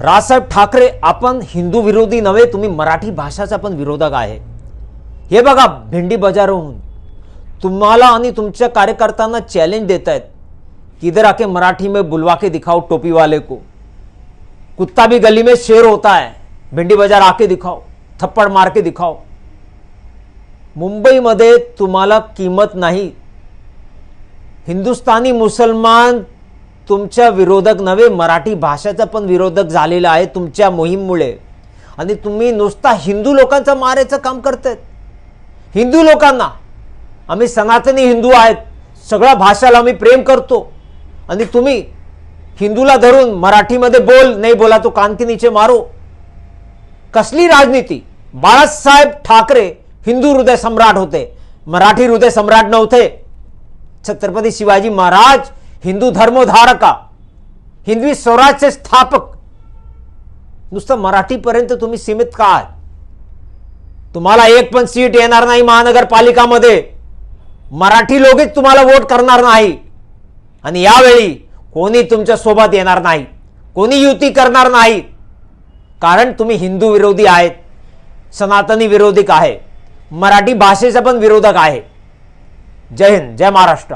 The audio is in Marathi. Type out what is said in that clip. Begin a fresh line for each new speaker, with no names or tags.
राजसाहेब ठाकरे आपण हिंदू विरोधी नव्हे तुम्ही मराठी भाषाचा पण विरोधक आहे. हे बघा भेंडी बाजारहून. तुम्हाला आणि तुमच्या कार्यकर्त्यांना चॅलेंज देत आहेत कि इधर आके मराठी में बुलवा के दिखाओ टोपी वाले को. कुत्ता भी गली में शेर होता है भेंडी बाजार आके दिखाओ थप्पड़ मार के दिखाओ. मुंबईमध्ये तुम्हाला किंमत नाही. हिंदुस्तानी मुसलमान तुमच्या विरोधक नव्हे मराठी भाषेचा पण विरोधक झालेला आहे तुमच्या मोहीममुळे. आणि तुम्ही नुसता हिंदू लोकांचा मारायचं काम करतायत. हिंदू लोकांना. आम्ही सनातनी हिंदू आहेत. सगळ्या भाषाला आम्ही प्रेम करतो. आणि तुम्ही हिंदूला धरून मराठीमध्ये बोल नाही बोला तो कान नीचे मारो. कसली राजनीती? बाळासाहेब ठाकरे हिंदू हृदय सम्राट होते. मराठी हृदय सम्राट नव्हते. छत्रपती शिवाजी महाराज हिंदू धर्मोधारका हिंदवी स्वराज्य स्थापक नुसतं मराठीपर्यंत तुम्ही सीमित का आहात? तुम्हाला एक पण सीट येणार नाही महानगरपालिकामध्ये. मराठी लोकच तुम्हाला वोट करणार नाही. आणि यावेळी कोणी तुमच्यासोबत येणार नाही कोणी युती करणार नाही. कारण तुम्ही हिंदू विरोधी आहेत सनातनी विरोधक आहे मराठी भाषेचा पण विरोधक आहे. जय हिंद जय महाराष्ट्र.